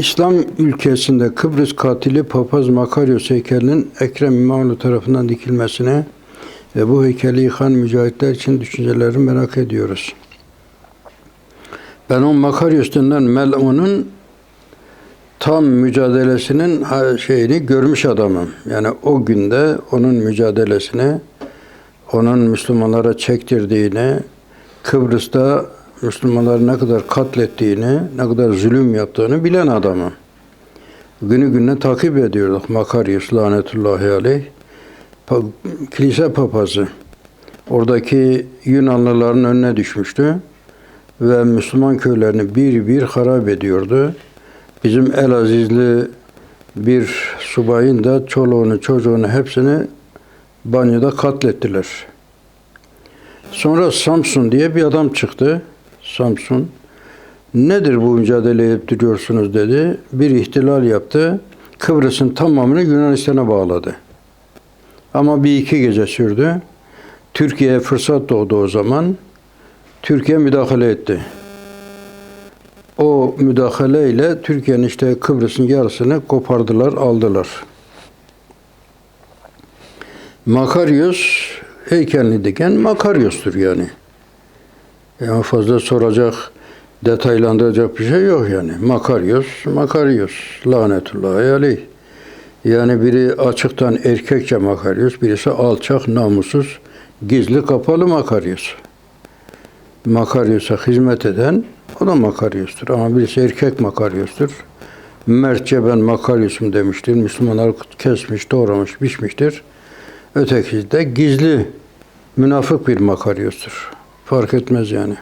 İslam ülkesinde Kıbrıs katili papaz Makaryos heykelinin Ekrem İmamoğlu tarafından dikilmesine ve bu heykeli yıkan mücahitler için düşünceleri merak ediyoruz. Ben o Makaryos denilen melunun tam mücadelesinin şeyini görmüş adamım. Yani o günde onun mücadelesini, onun Müslümanlara çektirdiğini, Kıbrıs'ta Müslümanları ne kadar katlettiğini, ne kadar zulüm yaptığını bilen adamım. Günü gününe takip ediyorduk Makaryos lanetullahi aleyh. Pa- kilise papazı. Oradaki Yunanlıların önüne düşmüştü ve Müslüman köylerini bir bir harap ediyordu. Bizim Elazizli bir subayın da çoluğunu çocuğunu hepsini banyoda katlettiler. Sonra Samsun diye bir adam çıktı. Samsun. Nedir bu mücadele edip duruyorsunuz dedi. Bir ihtilal yaptı. Kıbrıs'ın tamamını Yunanistan'a bağladı. Ama bir iki gece sürdü. Türkiye'ye fırsat doğdu o zaman. Türkiye müdahale etti. O müdahaleyle Türkiye'nin işte Kıbrıs'ın yarısını kopardılar, aldılar. Makaryos heykelini diken Makaryos'tur yani. Yani fazla soracak, detaylandıracak bir şey yok yani. Makaryos, Makaryos, lanetullahi aleyh. Yani biri açıktan erkekçe Makaryos, birisi alçak, namussuz, gizli kapalı Makaryos. Makaryos'a hizmet eden o da Makaryos'tur. Ama birisi erkek Makaryos'tur. Mertçe ben Makaryos'um demiştir. Müslümanlar kesmiş, doğramış, biçmiştir. Ötekisi de gizli, münafık bir Makaryos'tur. Fark etmez yani.